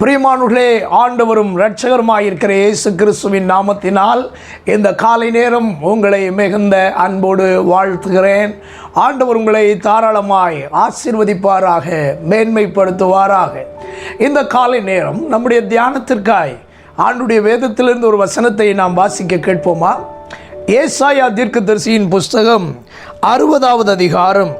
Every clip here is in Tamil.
பிரியமானுகளே ஆண்டவரும் இரட்சகருமாயிருக்கிற இயேசு கிறிஸ்துவின் நாமத்தினால் இந்த காலை நேரம் உங்களை மிகுந்த அன்போடு வாழ்த்துகிறேன். ஆண்டவர் உங்களை தாராளமாய் ஆசிர்வதிப்பாராக மேன்மைப்படுத்துவாராக. இந்த காலை நேரம் நம்முடைய தியானத்திற்காய் ஆண்டுடைய வேதத்திலிருந்து ஒரு வசனத்தை நாம் வாசிக்க கேட்போமா? ஏசாயா தீர்க்க தரிசியின் புஸ்தகம் அறுபதாவது அதிகாரம்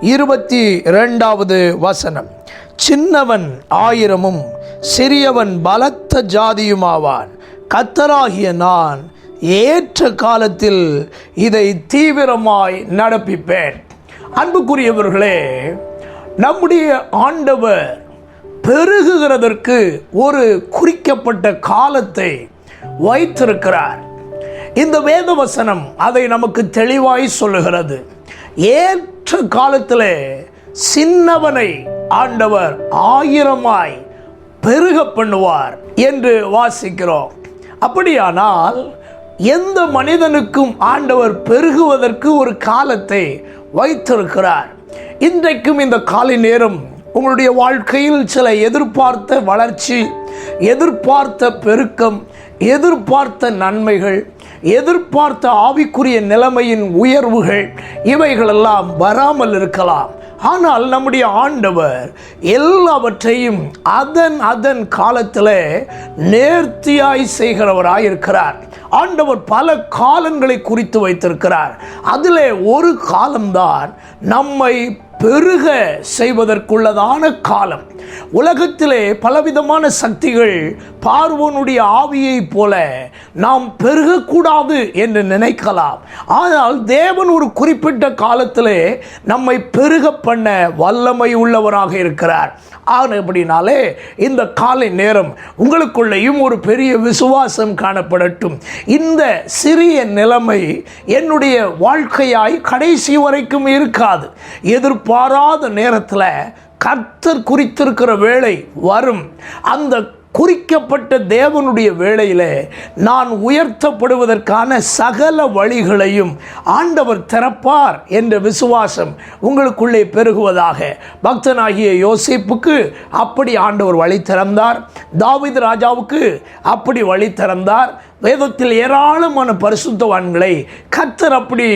இருபத்தி ரெண்டாவது வசனம். சின்னவன் ஆயிரமும் சிறியவன் பலத்த ஜாதியுமாவான். கத்தராகிய நான் ஏற்ற காலத்தில் இதை தீவிரமாய் நடப்பிப்பேன். அன்புக்குரியவர்களே நம்முடைய ஆண்டவர் பெருகுகிறதற்கு ஒரு குறிக்கப்பட்ட காலத்தை வைத்திருக்கிறார். இந்த வேத வசனம் அதை நமக்கு தெளிவாய் சொல்லுகிறது. ஏற்ற காலத்திலே சின்னவனை ஆண்டவர் ஆயிரமாய் பெருக பண்ணுவார் என்று வாசிக்கிறோம். அப்படியானால் எந்த மனிதனுக்கும் ஆண்டவர் பெருகுவதற்கு ஒரு காலத்தை வைத்திருக்கிறார். இன்றைக்கும் இந்த காலை நேரம் உங்களுடைய வாழ்க்கையில் சில எதிர்பார்த்த வளர்ச்சி எதிர்பார்த்த பெருக்கம் எதிர்பார்த்த நன்மைகள் எதிர்பார்த்த ஆவிக்குரிய நிலைமையின் உயர்வுகள் இவைகளெல்லாம் வராமல் இருக்கலாம். ஆனால் நம்முடைய ஆண்டவர் எல்லாவற்றையும் அதன் அதன் காலத்தில் நேர்த்தியாய் செய்கிறவராய் இருக்கிறார் ஆண்டவர் பல காலங்களை குறித்து வைத்திருக்கிறார். அதில் ஒரு காலம்தான் நம்மை பெருக செய்வதற்குள்ளதான காலம். உலகத்திலே பலவிதமான சக்திகள் பார்வோனுடைய ஆவியைப் போல நாம் பெருகக்கூடாது என்று நினைக்கலாம். ஆனால் தேவன் ஒரு குறிப்பிட்ட காலத்திலே நம்மை பெருக பண்ண வல்லமை உள்ளவராக இருக்கிறார். அப்படினாலே இந்த காலை நேரம் உங்களுக்குள்ளேயும் ஒரு பெரிய விசுவாசம் காணப்படட்டும். இந்த சிறிய நிலைமை என்னுடைய வாழ்க்கையாய் கடைசி வரைக்கும் இருக்காது. எதிர்ப்பு எதிர்பாராத நேரத்தில் கர்த்தர் குறித்திருக்கிற வேலை வரும். அந்த குறிக்கப்பட்ட தேவனுடைய வேளையில் நான் உயர்த்தப்படுவதற்கான சகல வழிகளையும் ஆண்டவர் திறப்பார் என்ற விசுவாசம் உங்களுக்குள்ளே பெருகுவதாக. பக்தனாகிய யோசிப்புக்கு அப்படி ஆண்டவர் வழி திறந்தார். தாவித் ராஜாவுக்கு அப்படி வழி திறந்தார். வேதத்தில் ஏராளமான பரிசுத்தவான்களை கத்தர் அப்படி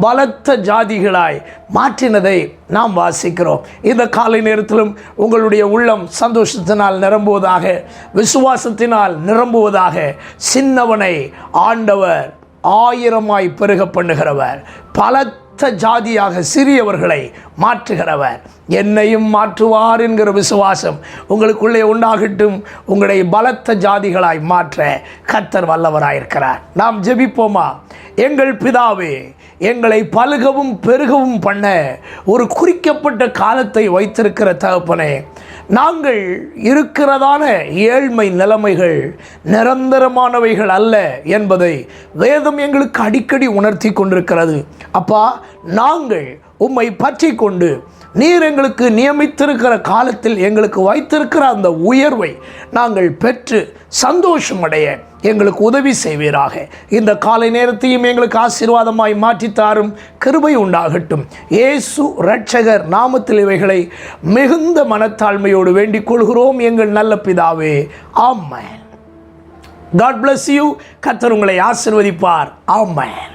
பலத்த ஜாதிகளாய் மாற்றினதை நாம் வாசிக்கிறோம். இந்த காலை நேரத்திலும் உங்களுடைய உள்ளம் சந்தோஷத்தினால் நிரம்புவதாக விசுவாசத்தினால் நிரம்புவதாக சின்னவனை ஆண்டவர் ஆயிரமாய் பெருக பண்ணுகிறவர். மற்ற ஜாதியாக சிறியவர்களை மாற்றுகிறவர். என்னையும் மாற்றுவார் என்கிற விசுவாசம் உங்களுக்குள்ளே உண்டாகட்டும். உங்களை பலத்த ஜாதிகளாய் மாற்ற கத்தர் வல்லவராயிருக்கிறார். நாம் ஜெபிப்போமா? எங்கள் பிதாவே எங்களை பழுகவும் பெருகவும் பண்ண ஒரு குறிக்கப்பட்ட காலத்தை வைத்திருக்கிற தகப்பனே நாங்கள் இருக்கிறதான ஏழ்மை நிலைமைகள் நிரந்தரமானவைகள் அல்ல என்பதை வேதம் எங்களுக்கு அடிக்கடி உணர்த்தி கொண்டிருக்கிறது. அப்பா நாங்கள் உம்மை பற்றி கொண்டு நீர் எங்களுக்கு நியமித்திருக்கிற காலத்தில் எங்களுக்கு வைத்திருக்கிற அந்த உயர்வை நாங்கள் பெற்று சந்தோஷமடைய எங்களுக்கு உதவி செய்வீராக. இந்த காலை நேரத்தையும் எங்களுக்கு ஆசீர்வாதமாய் மாற்றித்தாரும் கிருபை உண்டாகட்டும். இயேசு ரட்சகர் நாமத்தில் இவைகளை மிகுந்த மனத்தாழ்மையோடு வேண்டிக் கொள்கிறோம் எங்கள் நல்ல பிதாவே. ஆமேன். காட் பிளஸ் யூ கத்தர் உங்களை ஆசிர்வதிப்பார். ஆமேன்.